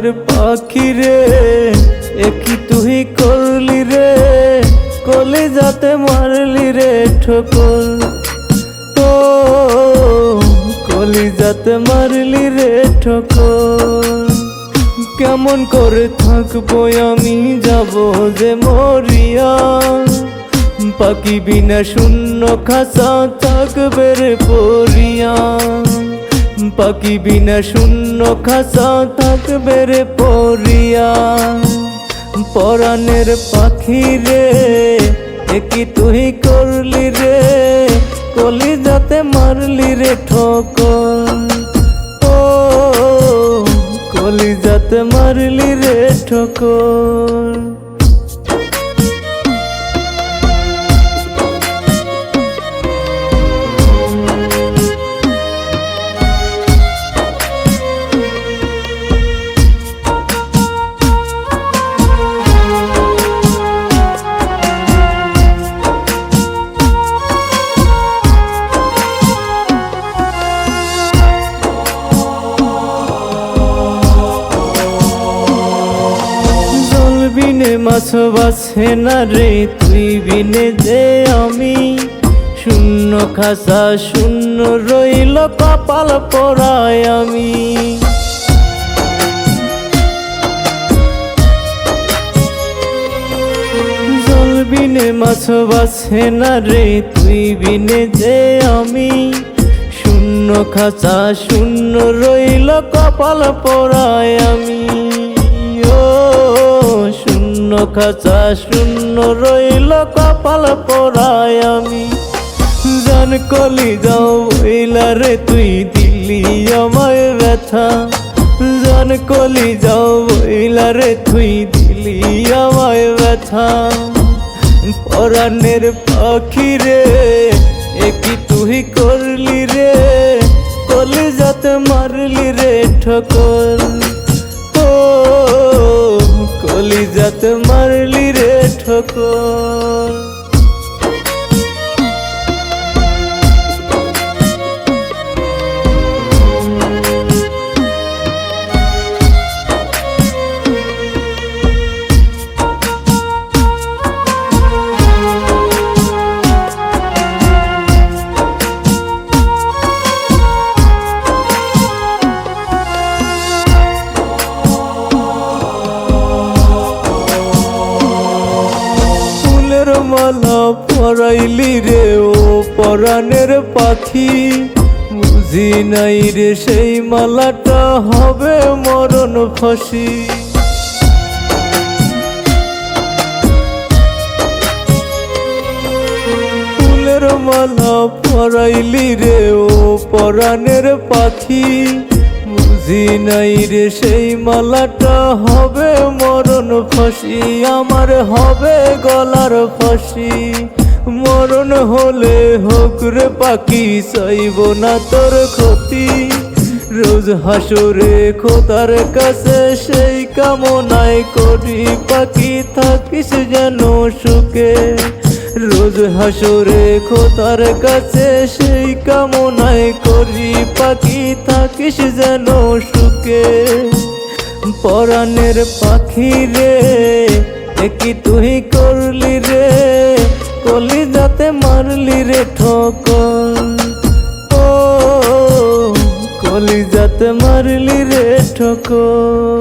পরাণের পাখি রে একই তুই করলি রে? কলি যাতে মারলি রে ঠোকর। তো কলি যাতে মারলি রে ঠোকর। কেমন করে থাকব আমি? যাব যে মরিয়া। পাখি বিনা শূন্য খাসা থাকবে রে পরিয়া। পাখি বিনা শূন্য খাসা থাকবে রে পরিয়া। পরাণের পাখি রে একই তুই করলি রে? কলি যাতে মারলি রে ঠোকর। ও কলি যাতে মারলি রে ঠোকর। মাছ বাছে না রে তুই বিনে যে আমি? শূন্য খাসা শূন্য রইল কপাল পরায় আমি। বিনে মাছ না রে তুই বিনে যে আমি? শূন্য খাঁচা, শূন্য রইল কপাল পরায় আমি। খাঁচা শূন্য রইল, কপাল পরায় আমি। জান কলি যাও বইলা রে তুই দিল্লি আমায় ব্যথা। জান কলি যাও বইলা রে তুই দিল্লি আমায় ব্যথা। পরাণের পাখি রে একই তুই করলি রে? কলি যাতে মারলি রে, ঠকর। কলি মারলি রে ঠকর। মালা পরাইলি রে ও পরাণের পাখি। বুঝি নাই রে সেই মালাটা হবে মরণ ফাঁসি। ফুলের মালা পরাইলি রে ও পরাণের পাখি। বুঝি নাই রে সেই মালাটা হবে মরণ ফাঁসি। আমার হবে গলার ফাঁসি। মরণ হলে হোক রে পাখি, চাইব না তোর ক্ষতি। রোজ হাসরে খোদার কাছে সেই কামনায় করি, পাখি থাকিস যেন সুখে। রোজ হাসরে খোদার কাছে সেই কামনায় করি, পাখি থাকিস যেন সুখে। পরাণের পাখি রে একই তুই করলি রে? কলি যাতে মারলি রে ঠক ও কলি যাতে মারলি রে ঠকর।